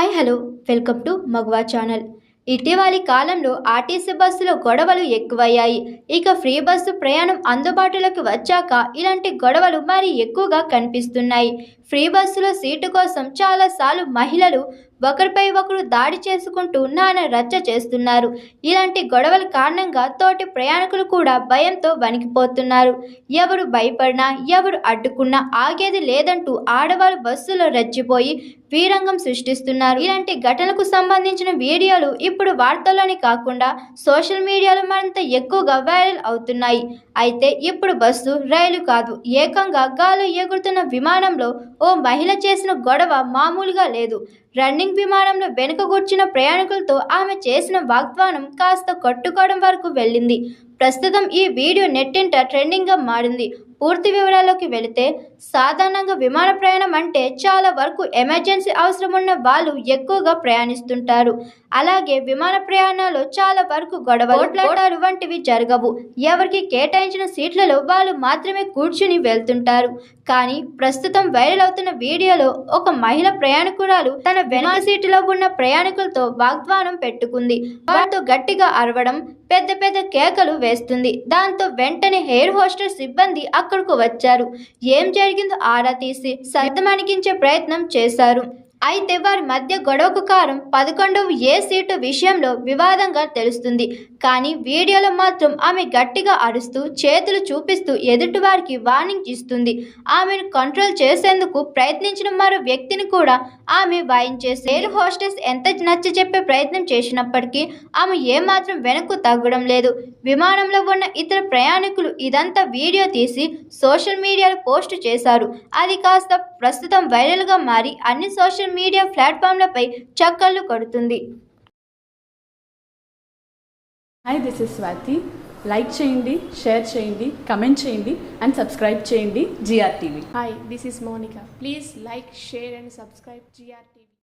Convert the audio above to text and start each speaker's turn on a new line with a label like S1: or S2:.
S1: Hi hello. Welcome to మగవా channel. ఇటీవలి కాలంలో RTC బస్సులో గొడవలు ఎక్కువయ్యాయి. ఇక ఫ్రీ బస్సు ప్రయాణం అందుబాటులోకి వచ్చాక ఇలాంటి గొడవలు మరి ఎక్కువగా కనిపిస్తున్నాయి. ఫ్రీ బస్సులో సీటు కోసం చాలాసార్లు మహిళలు ఒకరిపై ఒకరు దాడి చేసుకుంటూ నానా రచ్చ చేస్తున్నారు. ఇలాంటి గొడవల కారణంగా తోటి ప్రయాణికులు కూడా భయంతో వణికిపోతున్నారు. ఎవరు భయపడినా ఎవరు అడ్డుకున్నా ఆగేది లేదంటూ ఆడవాళ్ళు బస్సులో రెచ్చిపోయి వీరంగం సృష్టిస్తున్నారు. ఇలాంటి ఘటనకు సంబంధించిన వీడియోలు ఇప్పుడు వార్తల్లోనే కాకుండా సోషల్ మీడియాలో మరింత ఎక్కువగా వైరల్ అవుతున్నాయి. అయితే ఇప్పుడు బస్సు రైలు కాదు ఏకంగా గాలు ఎగురుతున్న విమానంలో ఓ మహిళ చేసిన గొడవ మామూలుగా లేదు. రన్నింగ్ విమానంలో వెనుక కూర్చున్న ప్రయాణికులతో ఆమె చేసిన వాగ్దానం కాస్త కొట్టుకోవడం వరకు వెళ్ళింది. ప్రస్తుతం ఈ వీడియో నెట్టింట ట్రెండింగ్గా మారింది. పూర్తి వివరాల్లోకి వెళితే సాధారణంగా విమాన ప్రయాణం అంటే చాలా వరకు ఎమర్జెన్సీ అవసరం ఉన్న వాళ్ళు ఎక్కువగా ప్రయాణిస్తుంటారు. అలాగే విమాన ప్రయాణాలు చాలా వరకు గొడవలు పోట్లాటాలు వంటివి జరగవు. ఎవరికి కేటాయించిన సీట్లలో వాళ్ళు మాత్రమే కూర్చుని వెళ్తుంటారు. కానీ ప్రస్తుతం వైరల్ అవుతున్న వీడియోలో ఒక మహిళ ప్రయాణికురాలు తన వెనక సీటులో ఉన్న ప్రయాణికులతో వాగ్దానం పెట్టుకుంది. వారితో గట్టిగా అరవడం పెద్ద పెద్ద కేకలు వేస్తుంది. దాంతో వెంటనే హెయిర్ హోస్టర్ సిబ్బంది అక్కడకు వచ్చారు. ఏం జరిగిందో ఆరా తీసి సర్దమణిగించే ప్రయత్నం చేశారు. అయితే వారి మధ్య గొడవకు కారణం పదకొండవ ఏ సీటు విషయంలో వివాదంగా తెలుస్తుంది. కానీ వీడియోలో మాత్రం ఆమె గట్టిగా అరుస్తూ చేతులు చూపిస్తూ ఎదుటివారికి వార్నింగ్ ఇస్తుంది. ఆమెను కంట్రోల్ చేసేందుకు ప్రయత్నించిన మరో వ్యక్తిని కూడా ఆమె వాయించేసి ఎయిర్ హోస్టెస్ ఎంత నచ్చ చెప్పే ప్రయత్నం చేసినప్పటికీ ఆమె ఏమాత్రం వెనక్కు తగ్గడం లేదు. విమానంలో ఉన్న ఇతర ప్రయాణికులు ఇదంతా వీడియో తీసి సోషల్ మీడియాలో పోస్ట్ చేశారు. అది కాస్త ప్రస్తుతం వైరల్గా మారి అన్ని సోషల్ మీడియా ప్లాట్ఫామ్లపై చక్కర్లు కొడుతుంది
S2: hi this is Swathi like చేయండి షేర్ చేయండి కమెంట్ చేయండి అండ్ సబ్స్క్రైబ్ చేయండి GR TV
S3: Hi, this is Monica. Please like, share, and subscribe GRT.